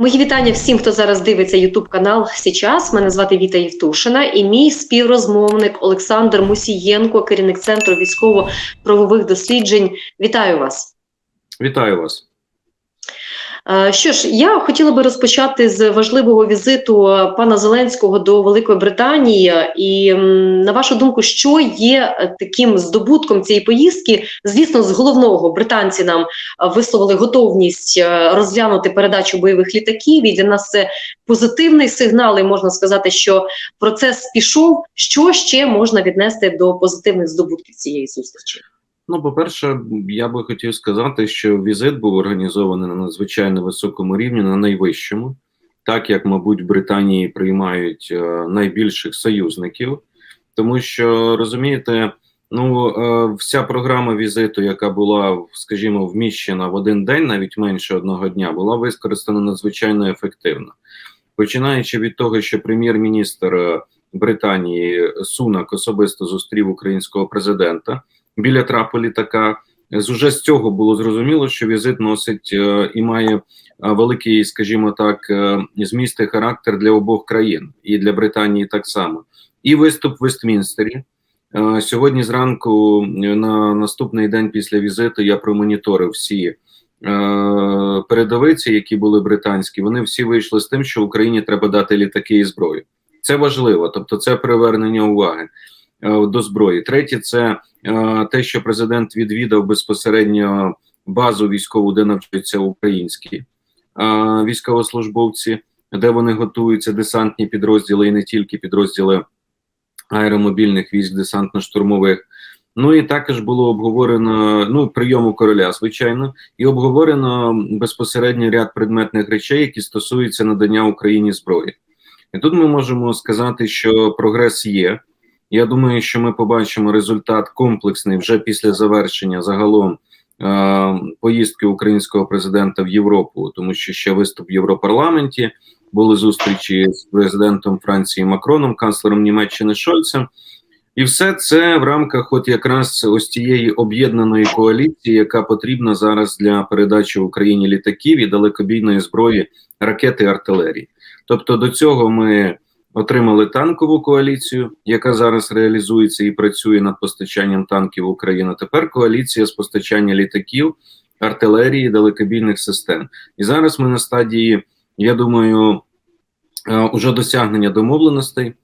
Мої вітання всім, хто зараз дивиться Ютуб канал Січас. Мене звати Віта Євтушина і мій співрозмовник Олександр Мусієнко, керівник центру військово-правових досліджень. Вітаю вас. Вітаю вас. Е, Що ж, я хотіла би розпочати з важливого візиту е, пана Зеленського до Великої Британії. І на вашу думку, що є е, таким здобутком цієї поїздки? Звісно, з головного британці нам висловили готовність розглянути передачу бойових літаків. І для нас це позитивний сигнал. І можна сказати, що процес пішов. Що ще можна віднести до позитивних здобутків цієї зустрічі? Ну, по-перше, я би хотів сказати, що візит був організований на надзвичайно високому рівні, на найвищому, так як, мабуть, в Британії приймають е, найбільших союзників, тому що розумієте, ну е, вся програма візиту, яка була, скажімо, вміщена в один день, навіть менше одного дня, була використана надзвичайно ефективно. Починаючи від того, що прем'єр-міністр е, Британії Сунак особисто зустрів українського президента біля трапу літака. З уже з цього було зрозуміло, що візит носить е, і має е, великий, скажімо так, е, зміст і характер для обох країн, і для Британії так само. І виступ в Вестмінстері. Сьогодні зранку, на наступний день після візиту, я промоніторив всі передовиці, які були британські. Вони всі вийшли з тим, що Україні треба дати літаки і зброю. Це важливо, тобто це привернення уваги до зброї. Третє, це е, те, що президент відвідав безпосередньо базу військову, де навчаються українські е, військовослужбовці, де вони готуються десантні підрозділи і не тільки підрозділи аеромобільних військ, десантно-штурмових. Ну і також було обговорено ну прийому короля, звичайно, і обговорено безпосередньо ряд предметних речей, які стосуються надання Україні зброї. І тут ми можемо сказати, що прогрес є. Я думаю, що ми побачимо результат комплексний вже після завершення загалом е, поїздки українського президента в Європу, тому що ще виступ в Європарламенті були зустрічі з президентом Франції Макроном, канцлером Німеччини Шольцем. І все це в рамках, от якраз ось цієї об'єднаної коаліції, яка потрібна зараз для передачі Україні літаків і далекобійної зброї, ракети артилерії. Тобто до цього ми отримали танкову коаліцію, яка зараз реалізується і працює над постачанням танків в. Тепер коаліція з постачання літаків, артилерії, далекобійних систем. І зараз ми на стадії, я думаю, е, уже досягнення домовленостей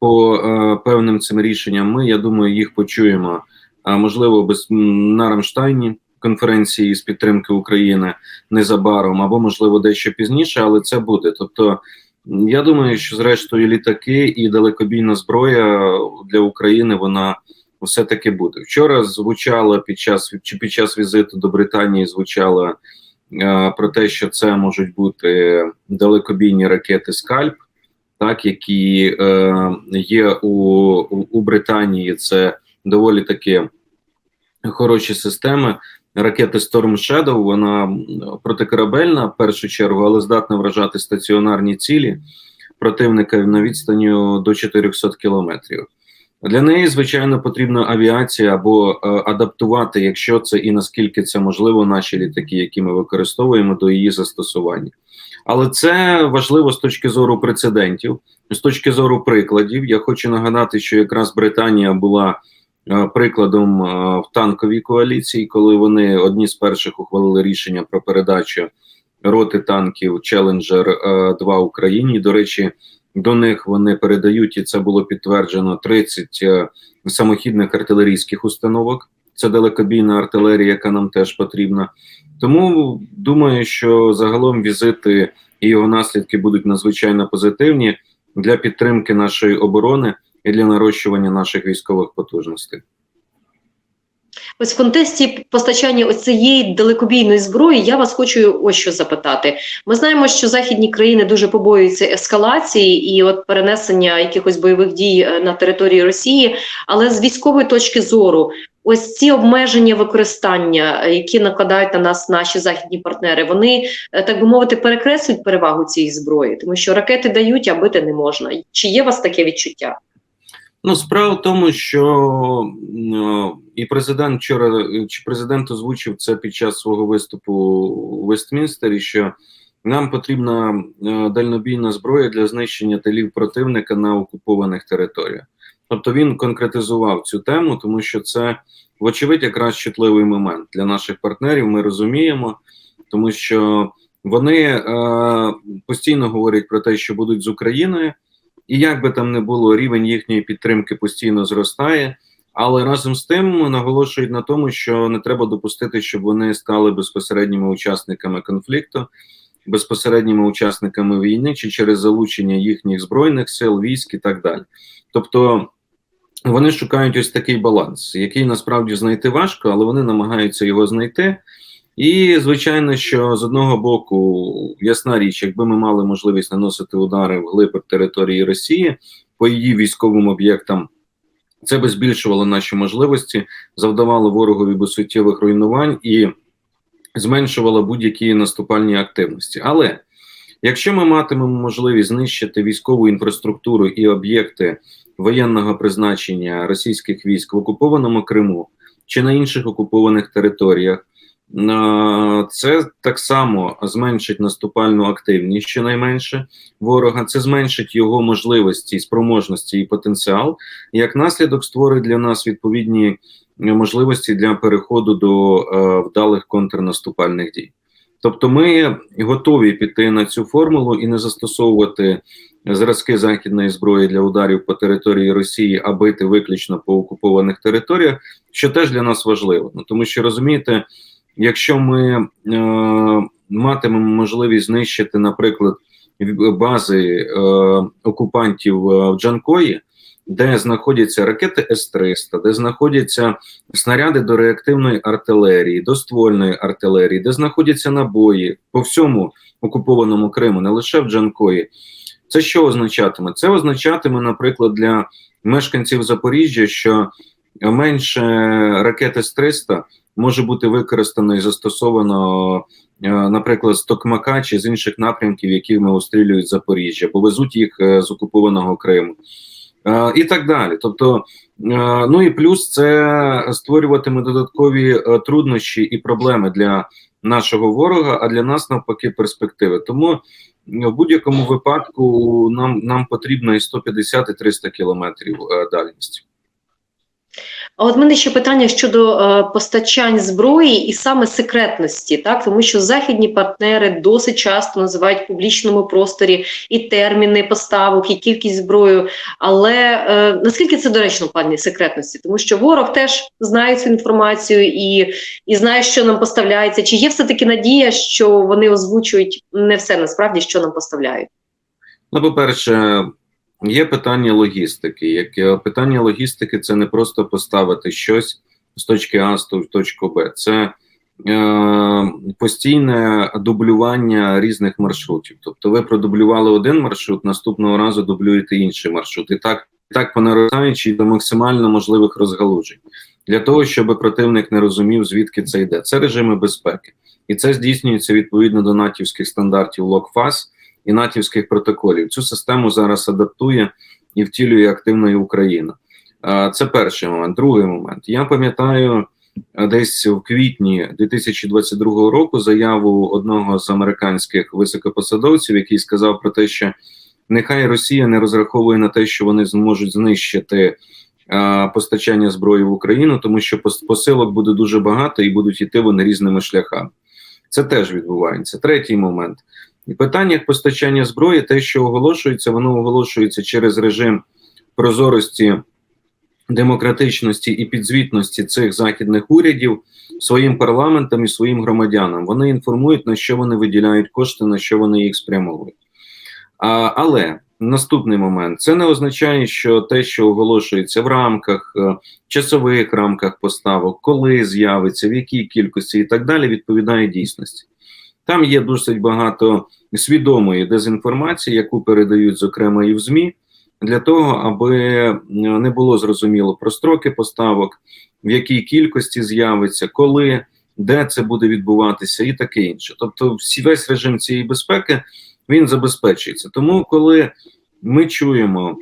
по е, певним цим рішенням. Ми, я думаю, їх почуємо. Можливо, без на Рамштайні конференції з підтримки України незабаром, або можливо дещо пізніше, але це буде. Тобто, я думаю, що зрештою літаки і далекобійна зброя для України вона все таки буде. Вчора звучало під час чи під час візиту до Британії звучало е, про те, що це можуть бути далекобійні ракети Скальп так які е, є у, у, Британії. Це доволі таки хороші системи. Ракети Storm Shadow, вона протикорабельна в першу чергу, але здатна вражати стаціонарні цілі противника на відстані до 400 кілометрів. Для неї, звичайно, потрібна авіація або е, адаптувати, якщо це і наскільки це можливо, наші літаки, які ми використовуємо до її застосування. Але це важливо з точки зору прецедентів, з точки зору прикладів. Я хочу нагадати, що якраз Британія була прикладом е, в танковій коаліції, коли вони одні з перших ухвалили рішення про передачу роти танків Challenger 2 Україні. До речі, до них вони передають, і це було підтверджено 30 е, самохідних артилерійських установок. Це далекобійна артилерія, яка нам теж потрібна. Тому думаю, що загалом візити і його наслідки будуть надзвичайно позитивні для підтримки нашої оборони і для нарощування наших військових потужностей. Ось в контексті постачання ось цієї далекобійної зброї я вас хочу ось що запитати. Ми знаємо, що західні країни дуже побоюються ескалації і от перенесення якихось бойових дій е, на території Росії, але з військової точки зору. Ось ці обмеження використання, е, які накладають на нас наші західні партнери, вони е, так би мовити перекреслюють перевагу цієї зброї, тому що ракети дають, а бити не можна. Чи є у вас таке відчуття? Ну, справа в тому, що ну, і президент вчора чи президент озвучив це під час свого виступу у Вестмінстері, що нам потрібна е, дальнобійна зброя для знищення тилів противника на окупованих територіях. Тобто він конкретизував цю тему, тому що це, вочевидь, якраз чутливий момент для наших партнерів. Ми розуміємо, тому що вони е, постійно говорять про те, що будуть з Україною, і як би там не було, рівень їхньої підтримки постійно зростає. Але разом з тим наголошують на тому, що не треба допустити, щоб вони стали безпосередніми учасниками конфлікту, безпосередніми учасниками війни чи через залучення їхніх збройних сил, військ і так далі. Тобто вони шукають ось такий баланс, який насправді знайти важко, але вони намагаються його знайти. І звичайно, що з одного боку, ясна річ, якби ми мали можливість наносити удари в глиб території Росії по її військовим об'єктам. Це би збільшувало наші можливості, завдавало ворогові суттєвих руйнувань і зменшувало будь-які наступальні активності. Але якщо ми матимемо можливість знищити військову інфраструктуру і об'єкти воєнного призначення російських військ в окупованому Криму чи на інших окупованих територіях, це так само зменшить наступальну активність, щонайменше ворога. Це зменшить його можливості, спроможності і потенціал. Як наслідок створить для нас відповідні можливості для переходу до е, вдалих контрнаступальних дій. Тобто, ми готові піти на цю формулу і не застосовувати зразки західної зброї для ударів по території Росії, а бити виключно по окупованих територіях, що теж для нас важливо. Ну тому що розумієте якщо ми е, матимемо можливість знищити, наприклад, бази е, окупантів в Джанкої, де знаходяться ракети С-300, де знаходяться снаряди до реактивної артилерії, до ствольної артилерії, де знаходяться набої по всьому окупованому Криму, не лише в Джанкої. Це що означатиме? Це означатиме, наприклад, для мешканців Запоріжжя, що менше ракети С-300 може бути використано і застосовано, е, наприклад, з Токмака чи з інших напрямків, якими обстрілюють Запоріжжя, повезуть їх е, з окупованого Криму. Е, і так далі. Тобто, ну і плюс це створюватиме додаткові труднощі і проблеми для нашого ворога, а для нас навпаки перспективи. Тому в будь-якому випадку нам нам потрібно і 150 і 300 кілометрів дальності. А от мене ще питання щодо е, постачань зброї і саме секретності, так тому що західні партнери досить часто називають в публічному просторі і терміни поставок, і кількість зброї. Але е, наскільки це доречно в плані секретності? Тому що ворог теж знає цю інформацію і, і знає, що нам поставляється. Чи є все таки надія, що вони озвучують не все насправді, що нам поставляють? Ну, по перше. Є питання логістики. Як питання логістики, це не просто поставити щось з точки А в точку Б. Це е, постійне дублювання різних маршрутів. Тобто, ви продублювали один маршрут, наступного разу дублюєте інший маршрут. І так, так по наростаючій до максимально можливих розгалужень для того, щоб противник не розумів, звідки це йде. Це режими безпеки, і це здійснюється відповідно до натівських стандартів локфас і натівських протоколів. Цю систему зараз адаптує і втілює активно і Україна. Це перший момент. Другий момент. Я пам'ятаю десь в квітні 2022 року заяву одного з американських високопосадовців, який сказав про те, що нехай Росія не розраховує на те, що вони зможуть знищити. Постачання зброї в Україну, тому що посилок буде дуже багато і будуть йти вони різними шляхами. Це теж відбувається. Третій момент і питання постачання зброї, те, що оголошується, воно оголошується через режим прозорості, демократичності і підзвітності цих західних урядів своїм парламентам і своїм громадянам. Вони інформують, на що вони виділяють кошти, на що вони їх спрямовують. А, Але наступний момент це не означає, що те, що оголошується в рамках, е, часових рамках поставок, коли з'явиться, в якій кількості і так далі, відповідає дійсності. Там є досить багато свідомої дезінформації, яку передають зокрема і в ЗМІ, для того, аби не було зрозуміло про строки поставок, в якій кількості з'явиться, коли, де це буде відбуватися, і таке інше. Тобто, всі весь режим цієї безпеки він забезпечується. Тому, коли ми чуємо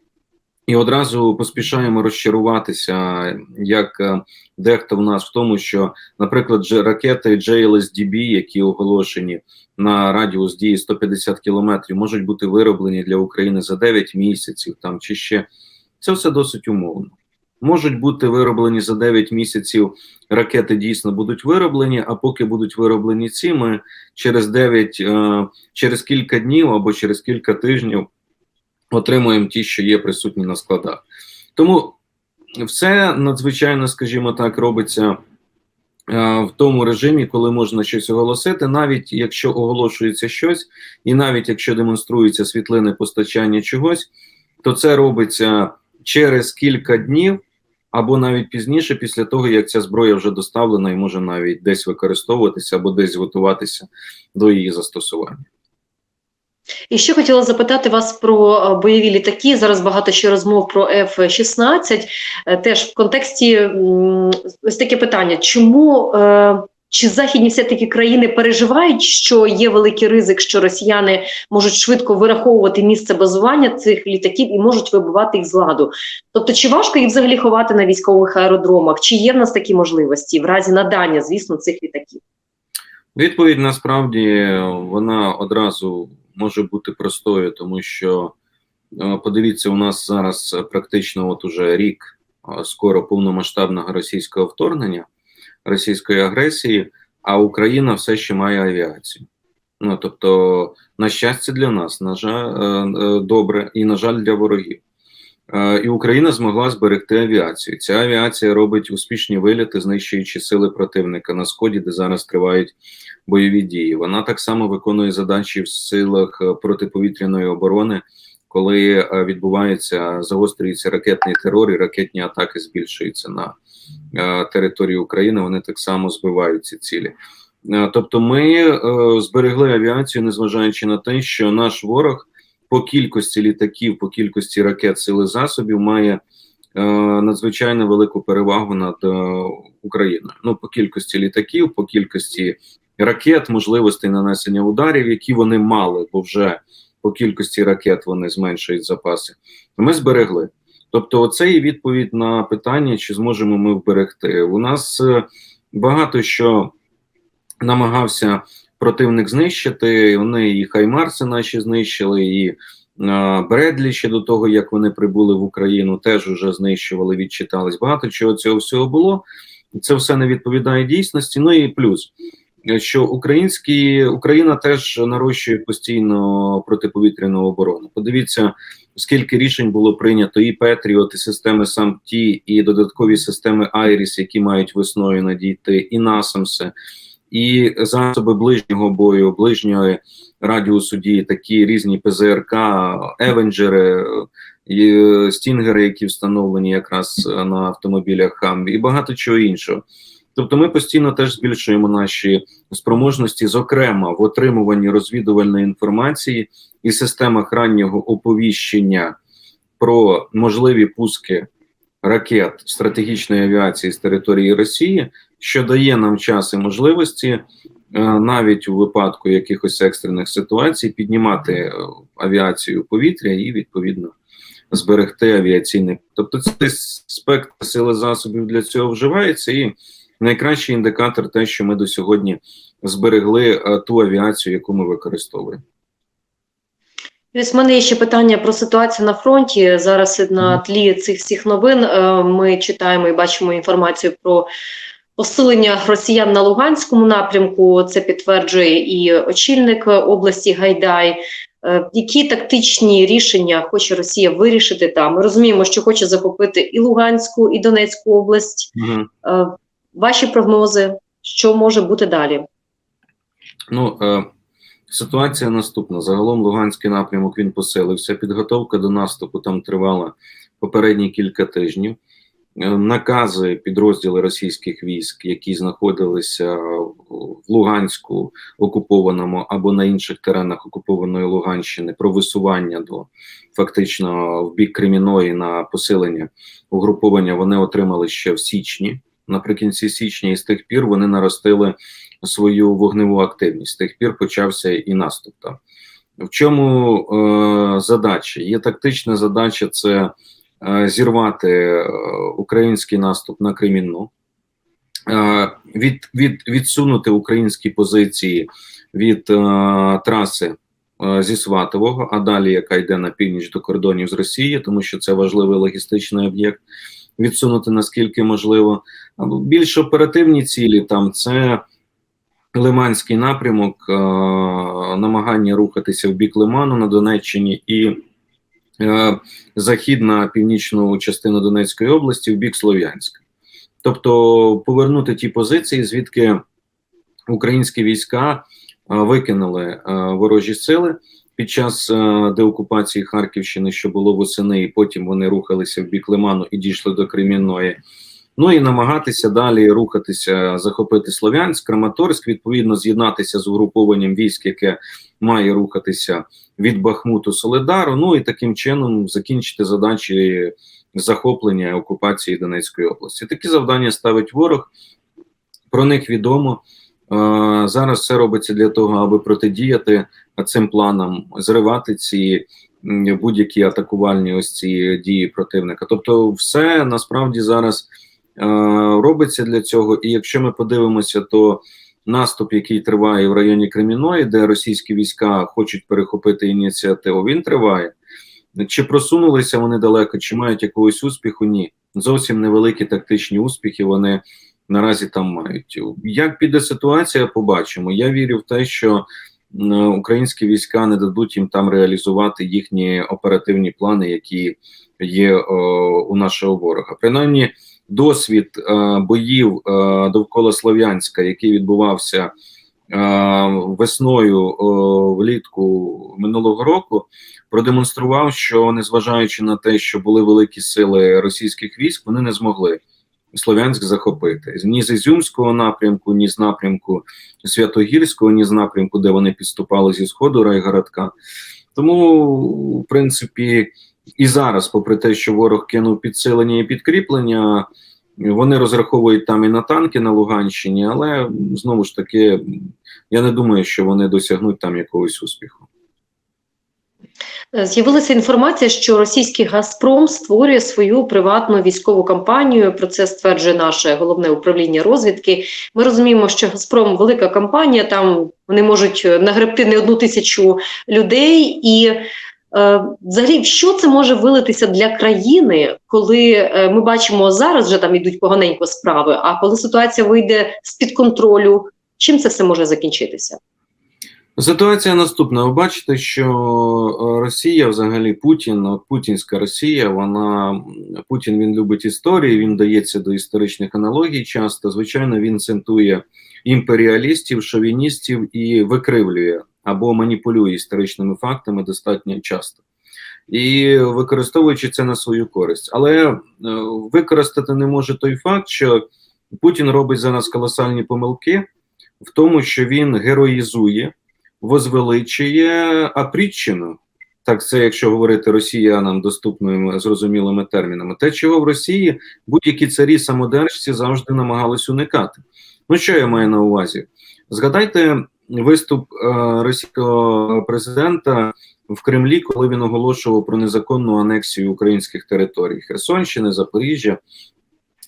І одразу поспішаємо розчаруватися, як е, дехто в нас в тому, що, наприклад, ракети JLSDB, які оголошені на радіус дії 150 кілометрів, можуть бути вироблені для України за 9 місяців там чи ще це все досить умовно. Можуть бути вироблені за 9 місяців. Ракети дійсно будуть вироблені. А поки будуть вироблені ці, ми через 9, е, через кілька днів або через кілька тижнів отримуємо ті, що є присутні на складах. Тому все надзвичайно, скажімо так, робиться е, в тому режимі, коли можна щось оголосити, навіть якщо оголошується щось, і навіть якщо демонструються світлини постачання чогось, то це робиться через кілька днів. Або навіть пізніше, після того, як ця зброя вже доставлена і може навіть десь використовуватися або десь готуватися до її застосування. І ще хотіла запитати вас про е, бойові літаки. Зараз багато ще розмов про F-16. Е, Теж в контексті ось таке питання: чому е, чи західні все таки країни переживають, що є великий ризик, що росіяни можуть швидко вираховувати місце базування цих літаків і можуть вибивати їх з ладу? Тобто, чи важко їх взагалі ховати на військових аеродромах? Чи є в нас такі можливості в разі надання, звісно, цих літаків? Відповідь насправді вона одразу може бути простою, тому що е, подивіться, у нас зараз практично от уже рік е, скоро повномасштабного російського вторгнення, російської агресії, а Україна все ще має авіацію. Ну тобто, на щастя, для нас, на жаль, е, добре, і на жаль, для ворогів. І Україна змогла зберегти авіацію. Ця авіація робить успішні виліти, знищуючи сили противника на сході, де зараз тривають бойові дії. Вона так само виконує задачі в силах протиповітряної оборони, коли відбувається загострюється ракетний терор і ракетні атаки збільшуються на території України. Вони так само збивають ці цілі. Тобто, ми зберегли авіацію, незважаючи на те, що наш ворог по кількості літаків, по кількості ракет сили засобів має е, надзвичайно велику перевагу над е, Україною. Ну, по кількості літаків, по кількості ракет, можливостей нанесення ударів, які вони мали, бо вже по кількості ракет вони зменшують запаси. Ми зберегли. Тобто, оце і відповідь на питання, чи зможемо ми вберегти. У нас е, багато що намагався противник знищити. Вони і Хаймарси наші знищили, і а, Бредлі ще до того, як вони прибули в Україну, теж вже знищували, відчитались. Багато чого цього всього було. Це все не відповідає дійсності. Ну і плюс, що українські Україна теж нарощує постійно протиповітряну оборону. Подивіться, скільки рішень було прийнято, і Петріот, і системи САМТІ, і додаткові системи Айріс, які мають весною надійти, і Насамси і засоби ближнього бою, ближньої радіусу дії, такі різні ПЗРК, Евенджери, е, стінгери, які встановлені якраз на автомобілях Хам, і багато чого іншого. Тобто, ми постійно теж збільшуємо наші спроможності, зокрема в отримуванні розвідувальної інформації і системах раннього оповіщення про можливі пуски ракет стратегічної авіації з території Росії, що дає нам час і можливості е, навіть у випадку якихось екстрених ситуацій піднімати е, авіацію повітря і відповідно зберегти авіаційний. Тобто, цей спектр сили засобів для цього вживається, і найкращий індикатор те, що ми до сьогодні зберегли е, ту авіацію, яку ми використовуємо. Ось в мене є ще питання про ситуацію на фронті. Зараз на тлі цих всіх новин ми читаємо і бачимо інформацію про посилення росіян на Луганському напрямку. Це підтверджує і очільник області Гайдай. Е, які тактичні рішення хоче Росія вирішити там? Ми розуміємо, що хоче захопити і Луганську, і Донецьку область. Угу. Ваші прогнози, що може бути далі? Ну е, ситуація наступна. Загалом Луганський напрямок він посилився. Підготовка до наступу там тривала попередні кілька тижнів. Е, накази підрозділи російських військ, які знаходилися в Луганську окупованому або на інших теренах окупованої Луганщини, про висування до фактично в бік Креміної на посилення угруповання вони отримали ще в січні. Наприкінці січня, і з тих пір вони наростили свою вогневу активність. З тих пір почався і наступ. Там. В чому е, задача? Є тактична задача це зірвати е, український наступ на Кремінну, е, від, від, відсунути українські позиції від е, траси е, зі Сватового, а далі яка йде на північ до кордонів з Росією, тому що це важливий логістичний об'єкт. Відсунути наскільки можливо. Більш оперативні цілі там це Лиманський напрямок, е, намагання рухатися в бік Лиману на Донеччині і е, західна північну частину Донецької області в бік Слов'янська. Тобто повернути ті позиції, звідки українські війська е, викинули е, ворожі сили під час е, деокупації Харківщини, що було восени, і потім вони рухалися в бік Лиману і дійшли до Кремінної. Ну і намагатися далі рухатися, захопити Слов'янськ, Краматорськ, відповідно, з'єднатися з угрупованням військ, яке має рухатися від Бахмуту Соледару. Ну і таким чином закінчити задачі захоплення окупації Донецької області. Такі завдання ставить ворог. Про них відомо. Е, Зараз все робиться для того, аби протидіяти цим планам, зривати ці будь-які атакувальні ось ці дії противника. Тобто, все насправді зараз е, робиться для цього. І якщо ми подивимося, то наступ, який триває в районі Креміної, де російські війська хочуть перехопити ініціативу, він триває. Чи просунулися вони далеко, чи мають якогось успіху? Ні. Зовсім невеликі тактичні успіхи вони наразі там мають. Як піде ситуація, побачимо. Я вірю в те, що українські війська не дадуть їм там реалізувати їхні оперативні плани, які є о, у нашого ворога. Принаймні, досвід е, боїв е, довкола Слов'янська, який відбувався е, весною влітку минулого року, продемонстрував, що незважаючи на те, що були великі сили російських військ, вони не змогли Слов'янськ захопити ні з Ізюмського напрямку, ні з напрямку Святогірського, ні з напрямку, де вони підступали зі сходу райгородка. Тому, в принципі, і зараз, попри те, що ворог кинув підсилення і підкріплення, вони розраховують там і на танки на Луганщині, але знову ж таки, я не думаю, що вони досягнуть там якогось успіху. З'явилася інформація, що російський Газпром створює свою приватну військову компанію. Про це стверджує наше головне управління розвідки. Ми розуміємо, що Газпром велика компанія, там вони можуть нагребти не одну тисячу людей. І взагалі, що це може вилитися для країни, коли е, ми бачимо зараз, вже там йдуть поганенько справи. А коли ситуація вийде з під контролю, чим це все може закінчитися? Ситуація наступна. Ви бачите, що е, Росія, взагалі, Путін, от путінська Росія, вона Путін він любить історії, він дається до історичних аналогій. Часто, звичайно, він центує імперіалістів, шовіністів і викривлює або маніпулює історичними фактами достатньо часто. І використовуючи це на свою користь, але е, використати не може той факт, що Путін робить зараз колосальні помилки в тому, що він героїзує возвеличує опріччину. Так, це якщо говорити росіянам доступними зрозумілими термінами, те, чого в Росії будь-які царі самодержці завжди намагались уникати. Ну, що я маю на увазі? Згадайте виступ е, російського президента в Кремлі, коли він оголошував про незаконну анексію українських територій Херсонщини, Запоріжжя,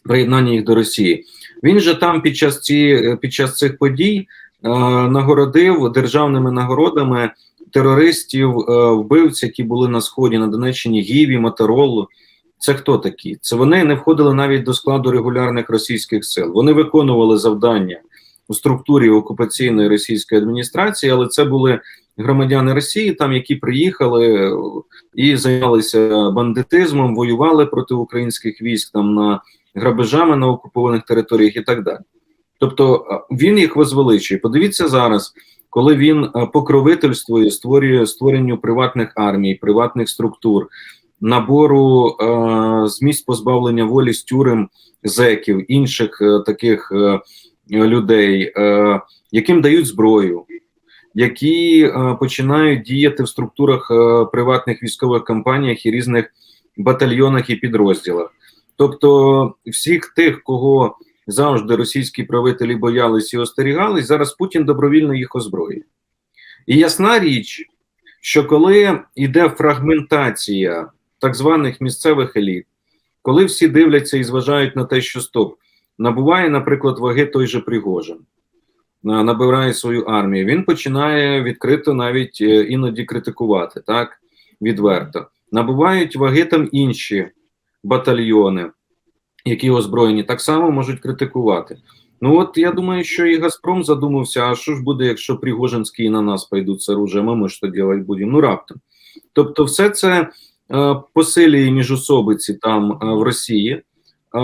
приєднання їх до Росії. Він же там під час ці, під час цих подій е, нагородив державними нагородами терористів, е, вбивців, які були на сході на Донеччині, Гіві, Моторолу. Це хто такі? Це вони не входили навіть до складу регулярних російських сил. Вони виконували завдання у структурі окупаційної російської адміністрації, але це були громадяни Росії, там які приїхали і займалися бандитизмом, воювали проти українських військ там на грабежами на окупованих територіях і так далі. Тобто він їх возвеличує. Подивіться зараз, коли він покровительствує, створює створенню приватних армій, приватних структур, набору е, з місць позбавлення волі з тюрем зеків, інших е, таких е, людей, е, яким дають зброю, які е, починають діяти в структурах е, приватних військових компаніях і різних батальйонах і підрозділах. Тобто, всіх тих, кого завжди російські правителі боялись і остерігались, зараз Путін добровільно їх озброїть. І ясна річ, що коли йде фрагментація так званих місцевих еліт, коли всі дивляться і зважають на те, що стоп, набуває, наприклад, ваги той же Пригожин, набирає свою армію, він починає відкрито навіть е, іноді критикувати, так, відверто. Набувають ваги там інші батальйони, які озброєні, так само можуть критикувати. Ну от я думаю, що і Газпром задумався, а що ж буде, якщо Пригожинські на нас пойдуть з оружием, ми що робити будемо? Ну раптом. Тобто, все це е, посилює міжособиці там е, в Росії.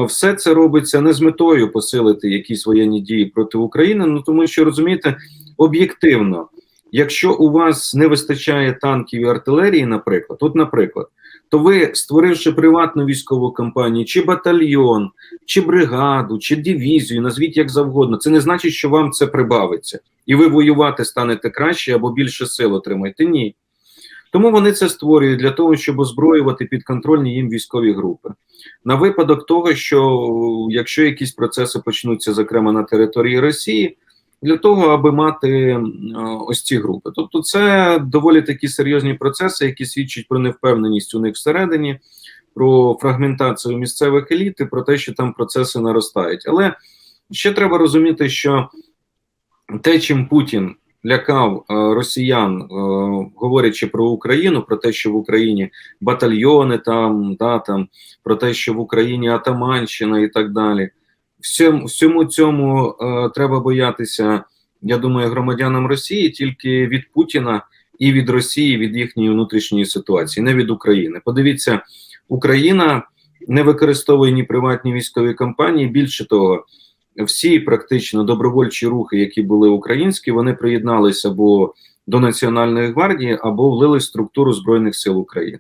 Все це робиться не з метою посилити якісь воєнні дії проти України. Ну тому що розумієте, об'єктивно, якщо у вас не вистачає танків і артилерії, наприклад, от, наприклад, то ви, створивши приватну військову кампанію, чи батальйон, чи бригаду, чи дивізію, назвіть як завгодно, це не значить, що вам це прибавиться, і ви воювати станете краще або більше сил отримаєте. Ні. Тому вони це створюють для того, щоб озброювати підконтрольні їм військові групи. На випадок того, що якщо якісь процеси почнуться, зокрема на території Росії, для того, аби мати ось ці групи. Тобто, це доволі такі серйозні процеси, які свідчать про невпевненість у них всередині, про фрагментацію місцевих еліт і про те, що там процеси наростають. Але ще треба розуміти, що те, чим Путін лякав е, росіян, е, говорячи про Україну, про те, що в Україні батальйони там, да, там, про те, що в Україні Атаманщина і так далі. Всьому, всьому цьому е, треба боятися, я думаю, громадянам Росії тільки від Путіна і від Росії, від їхньої внутрішньої ситуації, не від України. Подивіться, Україна не використовує ні приватні військові компанії. Більше того, всі практично добровольчі рухи, які були українські, вони приєдналися або до Національної гвардії, або влили структуру Збройних сил України.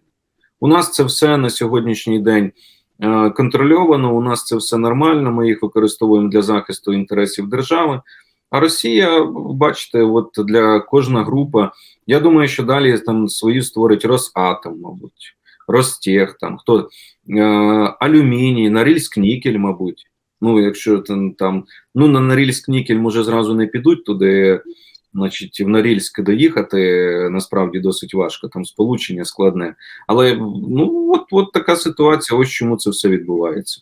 У нас це все на сьогоднішній день е, контрольовано. У нас це все нормально. Ми їх використовуємо для захисту інтересів держави. А Росія, бачите, от для кожна група. Я думаю, що далі там свою створить Росатом, мабуть, Ростех, там хто е, алюміній, Норильськ нікель, мабуть. Ну, якщо там, ну на Норильськ нікель може зразу не підуть туди, значить, в Норильськ доїхати насправді досить важко, там сполучення складне. Але ну от, от така ситуація, ось чому це все відбувається.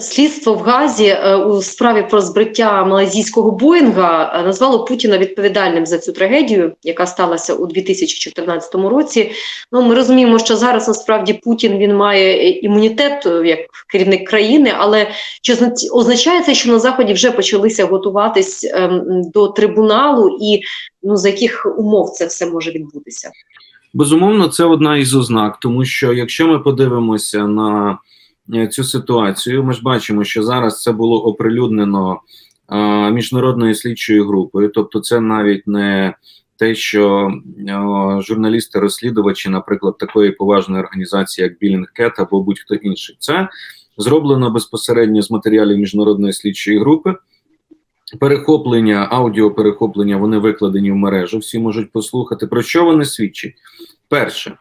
Слідство в Газі е, у справі про збриття малазійського Боїнга е, назвало Путіна відповідальним за цю трагедію, яка сталася у 2014 році. Ну, ми розуміємо, що зараз насправді Путін він має е, імунітет як керівник країни, але чи озна- означає це, що на заході вже почалися готуватись ем, до трибуналу, і ну за яких умов це все може відбутися? Безумовно, це одна із ознак, тому що якщо ми подивимося на цю ситуацію, ми ж бачимо, що зараз це було оприлюднено е, міжнародною слідчою групою, тобто, це навіть не те, що е, журналісти-розслідувачі, наприклад, такої поважної організації, як Білінгкет або будь-хто інший, це зроблено безпосередньо з матеріалів міжнародної слідчої групи. Перехоплення, аудіоперехоплення, вони викладені в мережу, всі можуть послухати. Про що вони свідчать? Перше,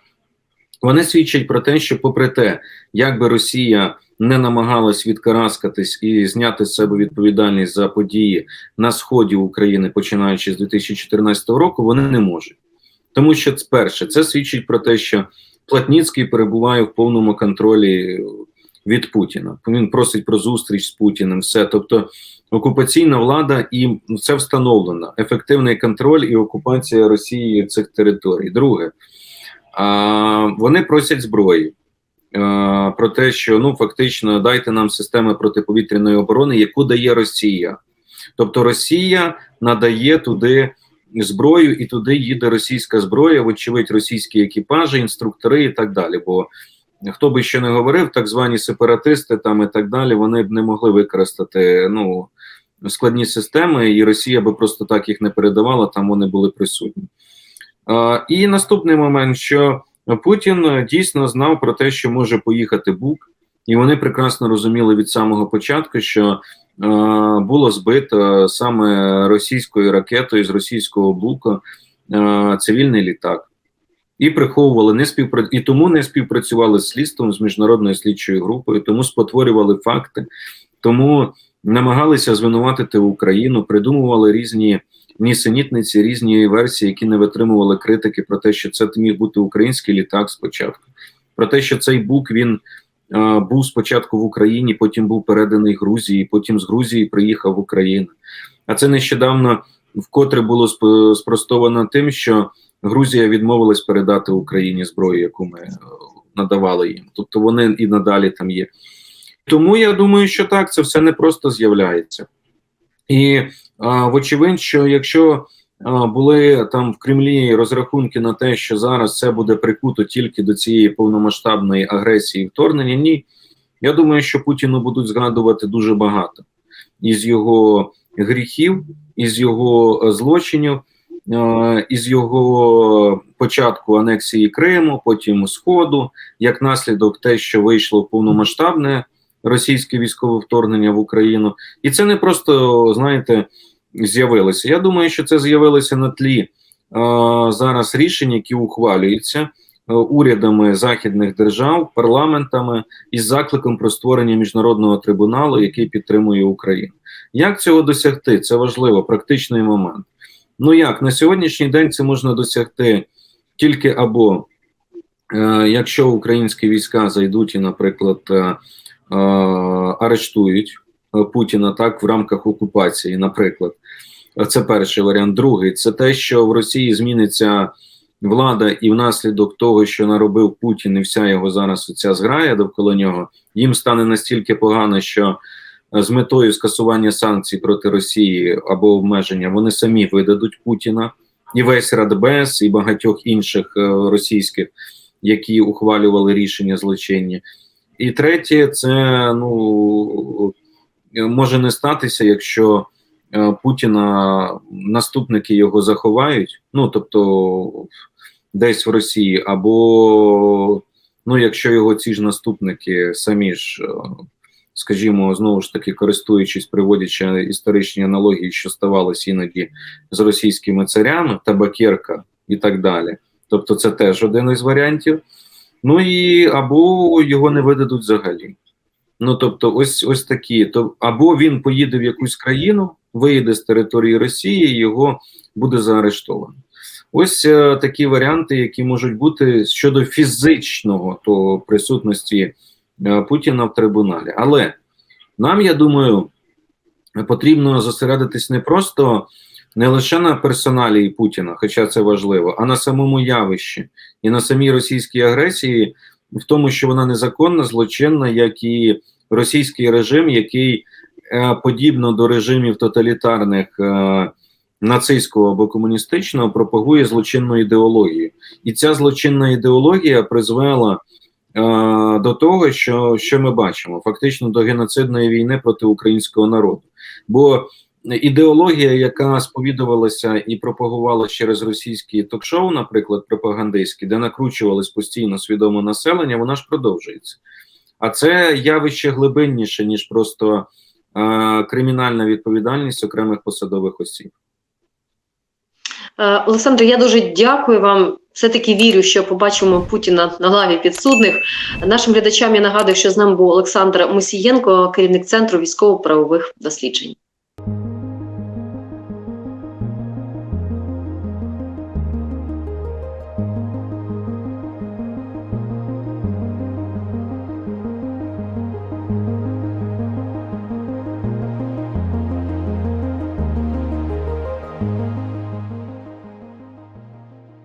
вони свідчать про те, що, попри те, як би Росія не намагалась відкараскатись і зняти з себе відповідальність за події на сході України, починаючи з 2014 року, вони не можуть. Тому що перше, це свідчить про те, що Платніцький перебуває в повному контролі від Путіна. Він просить про зустріч з Путіним, все. Тобто окупаційна влада і це встановлено. Ефективний контроль і окупація Росії цих територій. Друге, вони просять зброї. Про те, що ну фактично дайте нам системи протиповітряної оборони, яку дає Росія. Тобто Росія надає туди зброю, і туди їде російська зброя, вочевидь, російські екіпажі, інструктори і так далі. Бо хто би ще не говорив, так звані сепаратисти там і так далі, вони б не могли використати ну складні системи, і Росія би просто так їх не передавала, там вони були присутні. І наступний момент, що Путін дійсно знав про те, що може поїхати Бук, і вони прекрасно розуміли від самого початку, що е, було збито саме російською ракетою з російського бука е, цивільний літак. І приховували не співпра... і тому не співпрацювали з слідством з міжнародною слідчою групою, тому спотворювали факти, тому намагалися звинуватити Україну, придумували різні нісенітниці, різні версії, які не витримували критики про те, що це міг бути український літак спочатку, про те, що цей бук він е, був спочатку в Україні, потім був переданий Грузії, потім з Грузії приїхав в Україну. А це нещодавно вкотре було спростовано тим, що Грузія відмовилась передати Україні зброю, яку ми е, надавали їм. Тобто вони і надалі там є. Тому я думаю, що так, це все не просто з'являється. І вочевидь, що якщо були там в Кремлі розрахунки на те, що зараз це буде прикуто тільки до цієї повномасштабної агресії і вторгнення, ні. Я думаю, що Путіну будуть згадувати дуже багато із його гріхів, із його е, злочинів, е, із його початку анексії Криму, потім Сходу, як наслідок те, що вийшло повномасштабне російське військове вторгнення в Україну, і це не просто знаєте з'явилося. Я думаю, що це з'явилося на тлі е, зараз рішень, які ухвалюються е, урядами західних держав, парламентами із закликом про створення міжнародного трибуналу, який підтримує Україну. Як цього досягти? Це важливо, практичний момент. Ну як на сьогоднішній день це можна досягти тільки або е, якщо українські війська зайдуть і, наприклад, е, арештують е, Путіна так в рамках окупації, наприклад, Е, це перший варіант. Другий це те, що в Росії зміниться влада, і внаслідок того, що наробив Путін, і вся його зараз ця зграя довкола нього, їм стане настільки погано, що е, з метою скасування санкцій проти Росії або обмеження вони самі видадуть Путіна і весь Радбез, і багатьох інших е, російських, які ухвалювали рішення злочинні. І третє, це ну може не статися, якщо е, Путіна наступники його заховають, ну тобто десь в Росії, або ну, якщо його ці ж наступники самі ж, е, скажімо, знову ж таки користуючись, приводячи історичні аналогії, що ставалося іноді з російськими царями, табакерка і так далі. Тобто, це теж один із варіантів. Ну і або його не видадуть взагалі. Ну тобто, ось ось такі. То або він поїде в якусь країну, виїде з території Росії, його буде заарештовано. Ось е, такі варіанти, які можуть бути щодо фізичного то присутності е, Путіна в трибуналі. Але нам, я думаю, потрібно зосередитись не просто не лише на персоналії Путіна, хоча це важливо, а на самому явищі і на самій російській агресії, в тому, що вона незаконна, злочинна, як і російський режим, який е, подібно до режимів тоталітарних е, нацистського або комуністичного, пропагує злочинну ідеологію. І ця злочинна ідеологія призвела е, до того, що, що ми бачимо, фактично до геноцидної війни проти українського народу. Бо ідеологія, яка сповідувалася і пропагувалася через російські ток-шоу, наприклад, пропагандистські, де накручувалось постійно свідоме населення, вона ж продовжується. А це явище глибинніше, ніж просто е, кримінальна відповідальність окремих посадових осіб. Е, Олександр, я дуже дякую вам. Все-таки вірю, що побачимо Путіна на главі підсудних. Нашим глядачам я нагадую, що з нами був Олександр Мусієнко, керівник центру військово-правових досліджень.